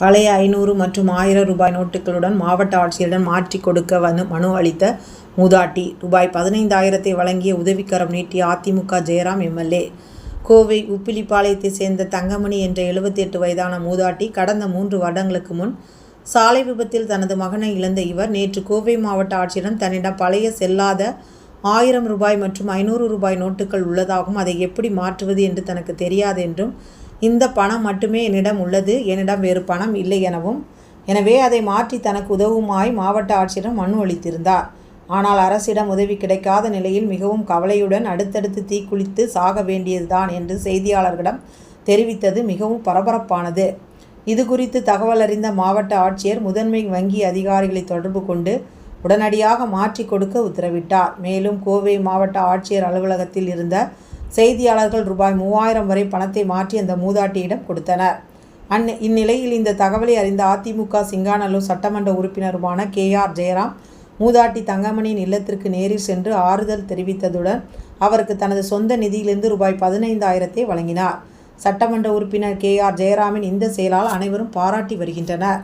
பழைய ஐநூறு மற்றும் ஆயிரம் ரூபாய் நோட்டுகளுடன் மாவட்ட ஆட்சியரிடம் மாற்றி கொடுக்க வந்து மனு அளித்த மூதாட்டி. ரூபாய் பதினைந்தாயிரத்தை வழங்கிய உதவிக்கரம் நீட்டிய அதிமுக ஜெயராம் எம்எல்ஏ கோவை உப்பிலிப்பாளையத்தை சேர்ந்த தங்கமணி என்ற எழுபத்தி எட்டு வயதான மூதாட்டி கடந்த மூன்று வருடங்களுக்கு முன் சாலை விபத்தில் தனது மகனை இழந்த இவர் நேற்று கோவை மாவட்ட ஆட்சியிடம் தன்னிடம் பழைய செல்லாத ஆயிரம் ரூபாய் மற்றும் ஐநூறு ரூபாய் நோட்டுகள் உள்ளதாகவும் அதை எப்படி மாற்றுவது என்று தனக்கு தெரியாது என்றும் இந்த பணம் மட்டுமே என்னிடம் உள்ளது என்னிடம் வேறு பணம் இல்லை எனவும். எனவே அதை மாற்றி தனக்கு உதவுமாய் மாவட்ட ஆட்சியரிடம் மனு அளித்திருந்தார். ஆனால் அரசிடம் உதவி கிடைக்காத நிலையில் மிகவும் கவலையுடன் அடுத்தடுத்து தீக்குளித்து சாக வேண்டியதுதான் என்று செய்தியாளர்களிடம் தெரிவித்தது மிகவும் பரபரப்பானது. இது குறித்து தகவல் அறிந்த மாவட்ட ஆட்சியர் முதன்மை வங்கி அதிகாரிகளை தொடர்பு கொண்டு உடனடியாக மாற்றி கொடுக்க உத்தரவிட்டார். மேலும் கோவை மாவட்ட ஆட்சியர் அலுவலகத்தில் இருந்த செய்தியாளர்கள் ரூபாய் மூவாயிரம் வரை பணத்தை மாற்றி அந்த மூதாட்டியிடம் கொடுத்தனர். அந் இந்நிலையில் இந்த தகவலை அறிந்த அதிமுக சிங்காநல்லூர் சட்டமன்ற உறுப்பினருமான கே. ஆர். ஜெயராம் மூதாட்டி தங்கமணியின் இல்லத்திற்கு நேரில் சென்று ஆறுதல் தெரிவித்ததுடன் அவருக்கு தனது சொந்த நிதியிலிருந்து ரூபாய் பதினைந்தாயிரத்தை வழங்கினார். சட்டமன்ற உறுப்பினர் கே. ஆர். ஜெயராமின் இந்த செயலால் அனைவரும் பாராட்டி வருகின்றனர்.